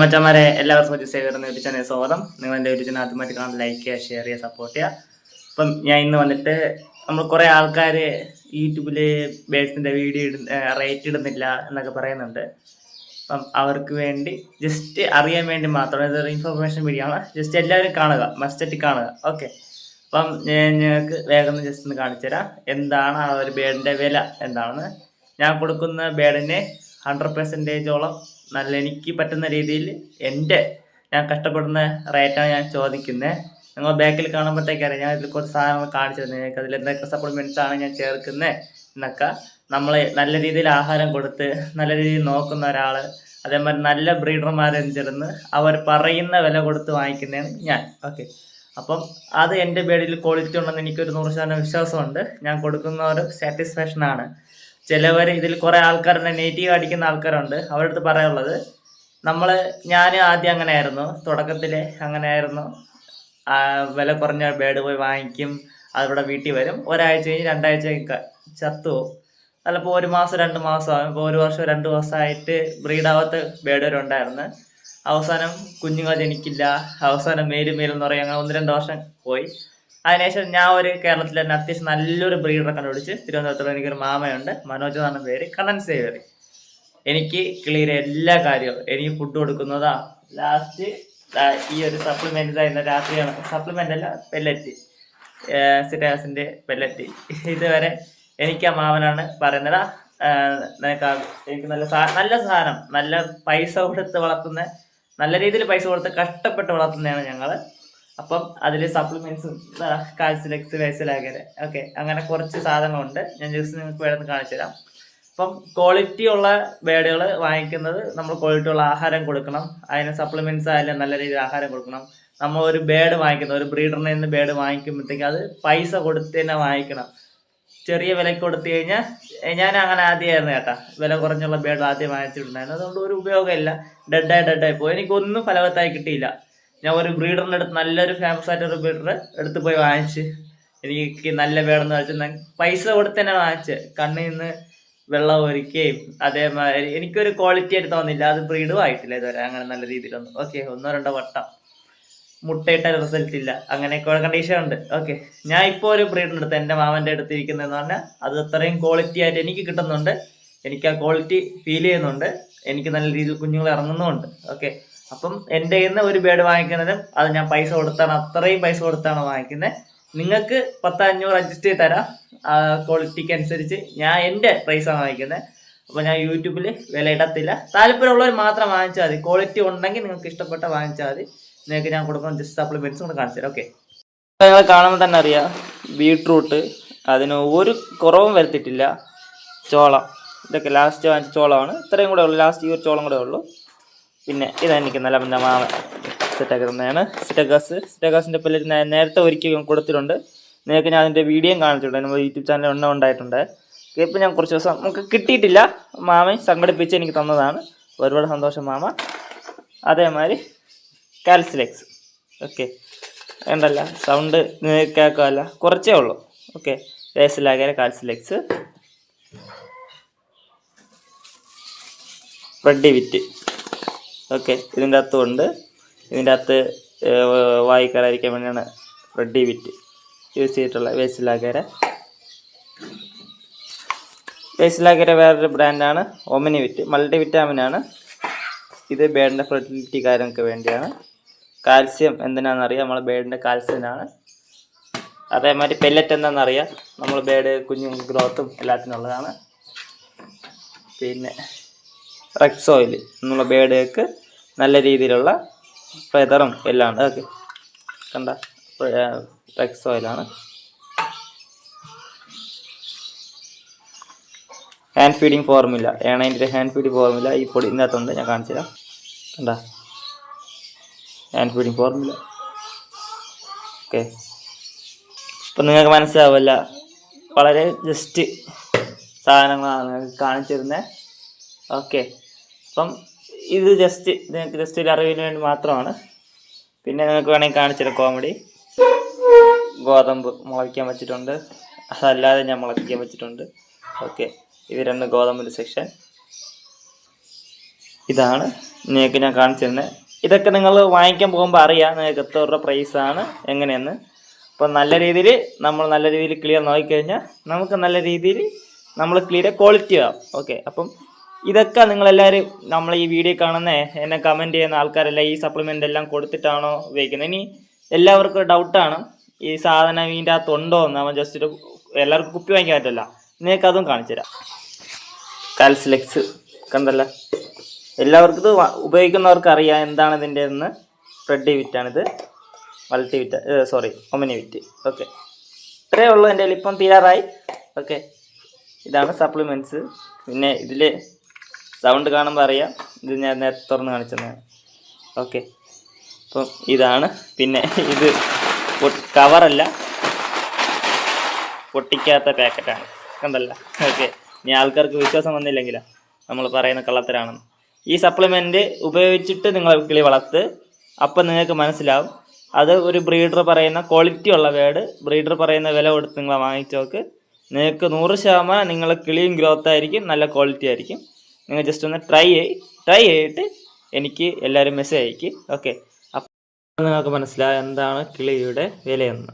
മച്ചന്മാരെ എല്ലാവർക്കും ഒരു സേവർ എന്ന യൂട്യൂബ് സ്വാഗതം. നിങ്ങൾ എന്റെ യൂട്യൂബ് ചാനൽ ആദ്യമായിട്ട് കാണാൻ ലൈക്ക് ചെയ്യുക ഷെയർ ചെയ്യുക സപ്പോർട്ട് ചെയ്യുക. അപ്പം ഞാൻ ഇന്ന് വന്നിട്ട് നമ്മൾ കുറേ ആൾക്കാർ യൂട്യൂബിൽ ബേഡ്സിന്റെ വീഡിയോ ഇടുന്ന റേറ്റ് ഇടുന്നില്ല എന്നൊക്കെ പറയുന്നുണ്ട്. അപ്പം അവർക്ക് വേണ്ടി ജസ്റ്റ് അറിയാൻ വേണ്ടി മാത്രം ഇതൊരു ഇൻഫർമേഷൻ വീഡിയോ ആണ്. ജസ്റ്റ് എല്ലാവരും കാണുക മസ്റ്റായിട്ട് കാണുക. ഓക്കെ അപ്പം ഞാൻ ഞങ്ങൾക്ക് വേഗം ജസ്റ്റ് ഒന്ന് കാണിച്ചു തരാം. എന്താണ് ആ ഒരു ബേഡിന്റെ വില? എന്താണെന്ന് ഞാൻ കൊടുക്കുന്ന ബേഡിന് ഹൺഡ്രഡ് പെർസെന്റേജോളം നല്ല എനിക്ക് പറ്റുന്ന രീതിയിൽ എന്റെ ഞാൻ കഷ്ടപ്പെടുന്ന റേറ്റാണ് ഞാൻ ചോദിക്കുന്നത് നിങ്ങൾ ബാക്കിൽ കാണുമ്പോഴത്തേക്കറിയാം. ഞാൻ ഇതിൽ കുറച്ച് സാധനങ്ങൾ കാണിച്ചു തന്നെ നിങ്ങൾക്ക് അതിൽ എന്തൊക്കെ സപ്ലിമെന്റ്സ് ആണ് ഞാൻ ചേർക്കുന്നത് എന്നൊക്കെ. നമ്മൾ നല്ല രീതിയിൽ ആഹാരം കൊടുത്ത് നല്ല രീതിയിൽ നോക്കുന്ന ഒരാൾ അതേമാതിരി നല്ല ബ്രീഡർമാരെ ചേർന്ന് അവർ പറയുന്ന വില കൊടുത്ത് വാങ്ങിക്കുന്നതാണ് ഞാൻ. ഓക്കെ. അപ്പം അത് എന്റെ ബേഡിൽ ക്വാളിറ്റി ഉണ്ടെന്ന് എനിക്കൊരു നൂറ് ശതമാനം വിശ്വാസമുണ്ട്. ഞാൻ കൊടുക്കുന്ന ഒരു സാറ്റിസ്ഫാക്ഷനാണ്. ചിലവർ ഇതിൽ കുറേ ആൾക്കാരുണ്ട് നെഗറ്റീവ് അടിക്കുന്ന ആൾക്കാരുണ്ട്. അവരുടെ അടുത്ത് പറയാനുള്ളത് നമ്മൾ ഞാൻ ആദ്യം അങ്ങനെ ആയിരുന്നു തുടക്കത്തിൽ അങ്ങനെ ആയിരുന്നു വില കുറഞ്ഞ ബേഡ് പോയി വാങ്ങിക്കും അതിവിടെ വീട്ടിൽ വരും. ഒരാഴ്ച കഴിഞ്ഞ് രണ്ടാഴ്ച കഴിഞ്ഞ് ചത്തു പോകും ചിലപ്പോൾ ഒരു മാസം രണ്ട് മാസം ഇപ്പോൾ ഒരു വർഷം രണ്ട് വർഷമായിട്ട് ബ്രീഡാവാത്ത ബേഡ് വരെ ഉണ്ടായിരുന്നു. അവസാനം കുഞ്ഞുങ്ങൾ ജനിക്കില്ല. അവസാനം മേലും മേലും എന്ന് പറയും അങ്ങനെ ഒന്ന് രണ്ട് വർഷം പോയി. അതിനുശേഷം ഞാൻ ഒരു കേരളത്തിൽ തന്നെ അത്യാവശ്യം നല്ലൊരു ബ്രീഡറെ കണ്ടുപിടിച്ച് തിരുവനന്തപുരത്തുള്ള എനിക്കൊരു മാമയുണ്ട്. മനോജ് എന്നാണ് പേര് കണ്ണൻ സേവറി എനിക്ക് ക്ലിയർ എല്ലാ കാര്യവും എനിക്ക് ഫുഡ് കൊടുക്കുന്നതാ. ലാസ്റ്റ് ഈ ഒരു സപ്ലിമെന്റ് ആയിരുന്ന രാത്രിയാണ്. സപ്ലിമെന്റ് അല്ല പെല്ലറ്റ് സിറ്റാസിന്റെ പെല്ലറ്റ് ഇതുവരെ എനിക്ക് ആ മാമനാണ് പറയുന്നത്. നിനക്ക് എനിക്ക് നല്ല നല്ല സാധനം നല്ല പൈസ കൊടുത്ത് വളർത്തുന്ന നല്ല രീതിയിൽ പൈസ കൊടുത്ത് കഷ്ടപ്പെട്ട് വളർത്തുന്നതാണ് ഞങ്ങൾ. അപ്പം അതിൽ സപ്ലിമെന്റ്സും കാൽസിലെക്സ് വേസിലാകരെ ഓക്കെ അങ്ങനെ കുറച്ച് സാധനങ്ങളുണ്ട്. ഞാൻ ജസ്റ്റ് നിങ്ങൾക്ക് വേണമെന്ന് കാണിച്ചു തരാം. അപ്പം ക്വാളിറ്റി ഉള്ള ബേഡുകൾ വാങ്ങിക്കുന്നത് നമ്മൾ ക്വാളിറ്റി ഉള്ള ആഹാരം കൊടുക്കണം. അതിന് സപ്ലിമെന്റ്സ് ആയാലും നല്ല രീതിയിൽ ആഹാരം കൊടുക്കണം. നമ്മൾ ഒരു ബേഡ് വാങ്ങിക്കുന്ന ഒരു ബ്രീഡറിനെ നിന്ന് ബേഡ് വാങ്ങിക്കുമ്പോഴത്തേക്ക് അത് പൈസ കൊടുത്ത് തന്നെ വാങ്ങിക്കണം. ചെറിയ വിലയ്ക്ക് കൊടുത്തു കഴിഞ്ഞാൽ ഞാൻ അങ്ങനെ ആദ്യമായിരുന്നു കേട്ടാ. വില കുറഞ്ഞുള്ള ബേഡ് ആദ്യം വാങ്ങിച്ചിട്ടുണ്ടായിരുന്നു. അതുകൊണ്ട് ഒരു ഉപയോഗമില്ല. ഡെഡായി ഡെഡായി പോയി. എനിക്കൊന്നും ഫലവത്തായി കിട്ടിയില്ല. ഞാൻ ഒരു ബ്രീഡറിന്റെ അടുത്ത് നല്ലൊരു ഫേമസ് ആയിട്ടൊരു ബ്രീഡറെ എടുത്ത് പോയി വാങ്ങിച്ച് എനിക്ക് നല്ല വേണമെന്ന് വെച്ചാൽ പൈസ കൊടുത്ത് തന്നെ വാങ്ങിച്ച് കണ്ണിൽ നിന്ന് വെള്ളം ഒരുക്കുകയും അതേമാതിരി എനിക്കൊരു ക്വാളിറ്റി ആയിട്ട് തോന്നില്ല അത് ബ്രീഡും ആയിട്ടില്ല ഇതുവരെ. അങ്ങനെ നല്ല രീതിയിലൊന്നും. ഓക്കെ ഒന്നോ രണ്ടോ വട്ടം. മുട്ടയിട്ട റിസൾട്ട് ഇല്ല. അങ്ങനെയൊക്കെ കണ്ടീഷൻ ഉണ്ട്. ഓക്കെ ഞാൻ ഇപ്പോൾ ഒരു ബ്രീഡിന്റെ അടുത്ത് എന്റെ മാമന്റെ അടുത്ത് ഇരിക്കുന്നതെന്ന് പറഞ്ഞാൽ അത് അത്രയും ക്വാളിറ്റി ആയിട്ട് എനിക്ക് കിട്ടുന്നുണ്ട്. എനിക്ക് ആ ക്വാളിറ്റി ഫീൽ ചെയ്യുന്നുണ്ട്. എനിക്ക് നല്ല രീതിയിൽ കുഞ്ഞുങ്ങൾ ഇറങ്ങുന്നുമുണ്ട്. ഓക്കെ അപ്പം എന്റെ കയ്യിൽ നിന്ന് ഒരു ബേഡ് വാങ്ങിക്കുന്നതും അത് ഞാൻ പൈസ കൊടുത്താണ് അത്രയും പൈസ കൊടുത്താണ് വാങ്ങിക്കുന്നത്. നിങ്ങൾക്ക് പത്ത് അഞ്ഞൂറ് അഡ്ജസ്റ്റ് ചെയ്ത് തരാം. ക്വാളിറ്റിക്ക് അനുസരിച്ച് ഞാൻ എന്റെ പ്രൈസാണ് വാങ്ങിക്കുന്നത്. അപ്പോൾ ഞാൻ യൂട്യൂബിൽ വില ഇടത്തില്ല. താല്പര്യമുള്ളവർ മാത്രം വാങ്ങിച്ചാൽ മതി. ക്വാളിറ്റി ഉണ്ടെങ്കിൽ നിങ്ങൾക്ക് ഇഷ്ടപ്പെട്ട വാങ്ങിച്ചാൽ മതി. നിങ്ങൾക്ക് ഞാൻ കൊടുക്കുന്ന ജസ്റ്റ് സപ്ലിമെന്റ്സ് കൊണ്ട് കാണിച്ചു തരാം. ഓക്കെ നിങ്ങൾ കാണുമ്പോൾ തന്നെ അറിയാം. ബീട്രൂട്ട് അതിന് ഒരു കുറവും വരുത്തിയിട്ടില്ല. ചോളം. ഇതൊക്കെ ലാസ്റ്റ് വാങ്ങിച്ച ചോളമാണ്. ഇത്രയും കൂടെ ഉള്ളൂ. ലാസ്റ്റ് ഈ ഒരു ചോളം കൂടെ ഉള്ളൂ. പിന്നെ ഇതെനിക്ക് നല്ല പിന്നെ മാമ സെറ്റാക്കി തന്നെയാണ്. സിറ്റഗാസ് സിറ്റഗാസിന്റെ പല്ല് ഞാൻ നേരത്തെ ഒരിക്കൽ കൊടുത്തിട്ടുണ്ട്. നിങ്ങൾക്ക് ഞാൻ അതിന്റെ വീഡിയോയും കാണിച്ചിട്ടുണ്ട്. നമ്മുടെ യൂട്യൂബ് ചാനൽ എണ്ണം ഉണ്ടായിട്ടുണ്ട്. ഇപ്പം ഞാൻ കുറച്ച് ദിവസം നമുക്ക് കിട്ടിയിട്ടില്ല. മാമൻ സംഘടിപ്പിച്ച് എനിക്ക് തന്നതാണ്. ഒരുപാട് സന്തോഷം മാമ. അതേമാതിരി കാൽസിലെക്സ് ഓക്കെ വേണ്ടല്ല. സൗണ്ട് കേൾക്കാമല്ല. കുറച്ചേ ഉള്ളൂ. ഓക്കെ വേസിലാകര കാൽസിലെക്സ് റെഡി വിറ്റ്. ഓക്കെ ഇതിന്റെ അകത്തും ഉണ്ട് ഇതിന്റെ അകത്ത് വായിക്കാറായിരിക്കാൻ വേണ്ടിയാണ് റെഡി വിറ്റ് യൂസ് ചെയ്തിട്ടുള്ള വേസിലാകര വേസിലാകര വേറൊരു ബ്രാൻഡാണ് ഒമിനി വിറ്റ് മൾട്ടി വിറ്റാമിനാണ് ഇത് ബേഡിന്റെ ഫെർട്ടിലിറ്റി കാര്യങ്ങൾക്ക് വേണ്ടിയാണ്. കാൽസ്യം എന്തിനാണെന്നറിയാം? നമ്മൾ ബേഡിന്റെ കാൽസ്യനാണ്. അതേമാതിരി പെല്ലറ്റ് എന്താണെന്നറിയാം? നമ്മൾ ബേഡ് കുഞ്ഞു ഗ്രോത്തും എല്ലാത്തിനുള്ളതാണ്. പിന്നെ റെക്സ് ഓയിൽ എന്നുള്ള ബേഡേക്ക് നല്ല രീതിയിലുള്ള ഫെതറും എല്ലാം ഉണ്ട്. ഓക്കെ കണ്ട റെക്സ് ഓയിലാണ് ഹാൻഡ് ഫീഡിങ് ഫോർമുല ഏണൈന്റെ ഹാൻഡ് ഫീഡിങ് ഫോർമുല ഈ പൊടി ഇതിനകത്തുണ്ട്. ഞാൻ കാണിച്ചു തരാം. കണ്ട? ഹാൻഡ് ഫീഡിങ് ഫോർമുല ഓക്കെ ഇപ്പം നിങ്ങൾക്ക് മനസ്സിലാവില്ല വളരെ ജസ്റ്റ് സാധനങ്ങളാണ് നിങ്ങൾക്ക് കാണിച്ചിരുന്നത് ഓക്കെ അപ്പം ഇത് ജസ്റ്റ് നിങ്ങൾക്ക് ജസ്റ്റ് ഒരു അറിവിന് വേണ്ടി മാത്രമാണ്. പിന്നെ നിങ്ങൾക്ക് വേണമെങ്കിൽ കാണിച്ചു കോമഡി ഗോതമ്പ് മുളയ്ക്കാൻ വെച്ചിട്ടുണ്ട്. അതല്ലാതെ ഞാൻ മുളപ്പിക്കാൻ വെച്ചിട്ടുണ്ട്. ഓക്കെ ഇത് രണ്ട് ഗോതമ്പിന്റെ സെക്ഷൻ ഇതാണ് നിങ്ങൾക്ക് ഞാൻ കാണിച്ചിരുന്നത് ഇതൊക്കെ നിങ്ങൾ വാങ്ങിക്കാൻ പോകുമ്പോൾ അറിയാം നിങ്ങൾക്ക് എത്ര രൂപ പ്രൈസാണ് എങ്ങനെയെന്ന്. അപ്പോൾ നല്ല രീതിയിൽ നമ്മൾ നല്ല രീതിയിൽ ക്ലിയർ നോക്കിക്കഴിഞ്ഞാൽ നമുക്ക് നല്ല രീതിയിൽ നമ്മൾ ക്ലിയർ ക്വാളിറ്റി ആവും. ഓക്കെ അപ്പം ഇതൊക്കെ നിങ്ങളെല്ലാവരും നമ്മൾ ഈ വീഡിയോ കാണുന്ന എന്നെ കമന്റ് ചെയ്യുന്ന ആൾക്കാരെല്ലാം ഈ സപ്ലിമെന്റ് എല്ലാം കൊടുത്തിട്ടാണോ ഉപയോഗിക്കുന്നത്. ഇനി എല്ലാവർക്കും ഡൗട്ടാണ് ഈ സാധനം ഇതിന്റെ അകത്ത് ഉണ്ടോ എന്ന്. നമ്മൾ ജസ്റ്റ് ഒരു എല്ലാവർക്കും കുപ്പി വാങ്ങിക്കാൻ പറ്റില്ല നിങ്ങൾക്ക് അതും കാണിച്ചു തരാം. കാൽസിലെക്സ് കണ്ടല്ല എല്ലാവർക്കും ഇത് ഉപയോഗിക്കുന്നവർക്ക് അറിയാം എന്താണ് ഇതിന്റെ എന്ന് റെഡ് വിറ്റാണിത് മൾട്ടി വിറ്റ സോറി ഒമിനി വിറ്റ് ഓക്കെ ഇത്രയേ ഉള്ളൂ എന്റെ ഇപ്പം തീരാറായി. ഓക്കെ ഇതാണ് സപ്ലിമെന്റ്സ് പിന്നെ ഇതിൽ സൗണ്ട് കാണുമ്പോൾ അറിയാം. ഇത് ഞാൻ നേരത്തെ തുറന്ന് കാണിച്ചതാണ് ഓക്കെ അപ്പം ഇതാണ്. പിന്നെ ഇത് കവറല്ല പൊട്ടിക്കാത്ത പാക്കറ്റാണ് കണ്ടല്ല? ഓക്കെ ഇനി ആൾക്കാർക്ക് വിശ്വാസം വന്നില്ലെങ്കിലോ? നമ്മൾ പറയുന്ന കള്ളത്തരാണെന്ന്. ഈ സപ്ലിമെന്റ് ഉപയോഗിച്ചിട്ട് നിങ്ങൾ കിളി വളർത്ത് അപ്പം നിങ്ങൾക്ക് മനസ്സിലാവും. അത് ഒരു ബ്രീഡർ പറയുന്ന ക്വാളിറ്റി ഉള്ള വേർഡ് ബ്രീഡർ പറയുന്ന വില കൊടുത്ത് നിങ്ങൾ വാങ്ങിച്ചോക്ക്. നിങ്ങൾക്ക് നൂറ് ശതമാനം നിങ്ങളെ കിളിയും ഗ്രോത്ത് ആയിരിക്കും നല്ല ക്വാളിറ്റി ആയിരിക്കും. നിങ്ങൾ ജസ്റ്റ് ഒന്ന് ട്രൈ ചെയ് ട്രൈ ചെയ്തിട്ട് എനിക്ക് എല്ലാവരും മെസ്സേജ് അയക്കും. ഓക്കെ അപ്പോൾ നിങ്ങൾക്ക് മനസ്സിലായ എന്താണ് കിളിയുടെ വിലയെന്ന്.